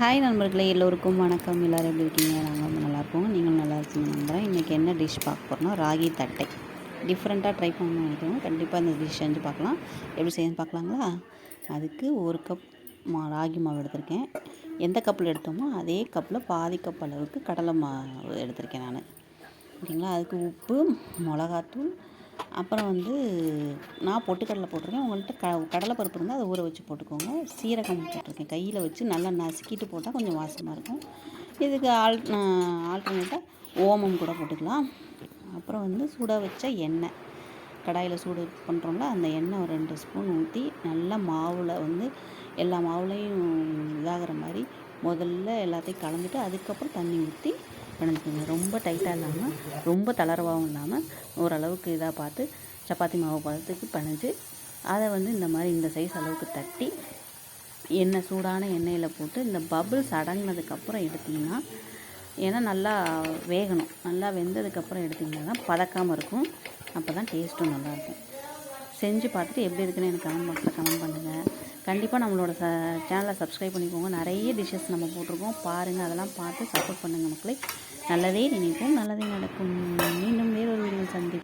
Hi நண்பர்களே எல்லோருக்கும் வணக்கம். எல்லோரும் எப்படி இருக்கீங்க? நாங்கள் ரொம்ப நல்லா இருக்கோம். நீங்களும் நல்லா இருக்கீங்க நம்புகிறேன் இன்றைக்கி என்ன டிஷ் பார்க்க போகிறோம்னா ராகி தட்டை. டிஃப்ரெண்ட்டாக ட்ரை பண்ண நினைக்கிறோம் கண்டிப்பாக இந்த டிஷ் செஞ்சு பார்க்கலாம். எப்படி செய்யணும்னு பார்க்கலாங்களா? அதுக்கு ஒரு கப் மா ராகி மாவு எடுத்திருக்கேன். எந்த கப்பில் எடுத்தோமோ அதே கப்பில் பாதி கப் அளவுக்கு கடலை மாவு எடுத்திருக்கேன் நான். ஓகேங்களா? அதுக்கு உப்பு மிளகாத்தூள் அப்புறம் வந்து நான் பொட்டுக்கடலை போட்டிருக்கேன். உங்கள்கிட்ட க கடலைப்பருப்பு இருந்தால் அதை ஊற வச்சு போட்டுக்கோங்க. சீரகம் போட்டிருக்கேன். கையில் வச்சு நல்லா நசுக்கிட்டு போட்டால் கொஞ்சம் வாசமாக இருக்கும். இதுக்கு ஆல் ஆல்டர்னேட்டாக ஓமம் கூட போட்டுக்கலாம். அப்புறம் வந்து சுட வச்ச எண்ணெய். கடாயில் சூடு பண்ணுறோம்ல அந்த எண்ணெய் ஒரு ரெண்டு ஸ்பூன் ஊற்றி நல்லா மாவில் வந்து எல்லா மாவுலேயும் இதாகிற மாதிரி முதல்ல எல்லாத்தையும் கலந்துட்டு அதுக்கப்புறம் தண்ணி ஊற்றி பிணைஞ்சிக்கோங்க ரொம்ப டைட்டாக இல்லாமல் ரொம்ப தளர்வாகவும் இல்லாமல் ஓரளவுக்கு இதாக பார்த்து சப்பாத்தி மாவு பதத்துக்கு பிணைஞ்சு அதை வந்து இந்த மாதிரி இந்த சைஸ் அளவுக்கு தட்டி எண்ணெய் சூடான எண்ணெயில் போட்டு இந்த பபுள்ஸ் அடங்கினதுக்கப்புறம் எடுத்திங்கன்னா ஏன்னா நல்லா வேகணும். நல்லா வெந்ததுக்கப்புறம் எடுத்திங்கன்னா தான் பதக்காமல் இருக்கும். அப்போ தான் டேஸ்ட்டும் நல்லாயிருக்கும் செஞ்சு பார்த்துட்டு எப்படி இருக்குன்னு எனக்கு கமெண்ட் பாக்ஸில் கமெண்ட் பண்ணுங்கள் கண்டிப்பாக நம்மளோட ச சேனலை சப்ஸ்கிரைப் பண்ணிக்கோங்க. நிறைய டிஷ்ஷஸ் நம்ம போட்டிருக்கோம். பாருங்கள் அதெல்லாம் பார்த்து சப்போர்ட் பண்ணுங்கள் மக்களே. நல்லதே நினைப்போம். நல்லதே நடக்கும். மீண்டும் வேறொரு வீடியோ சந்தி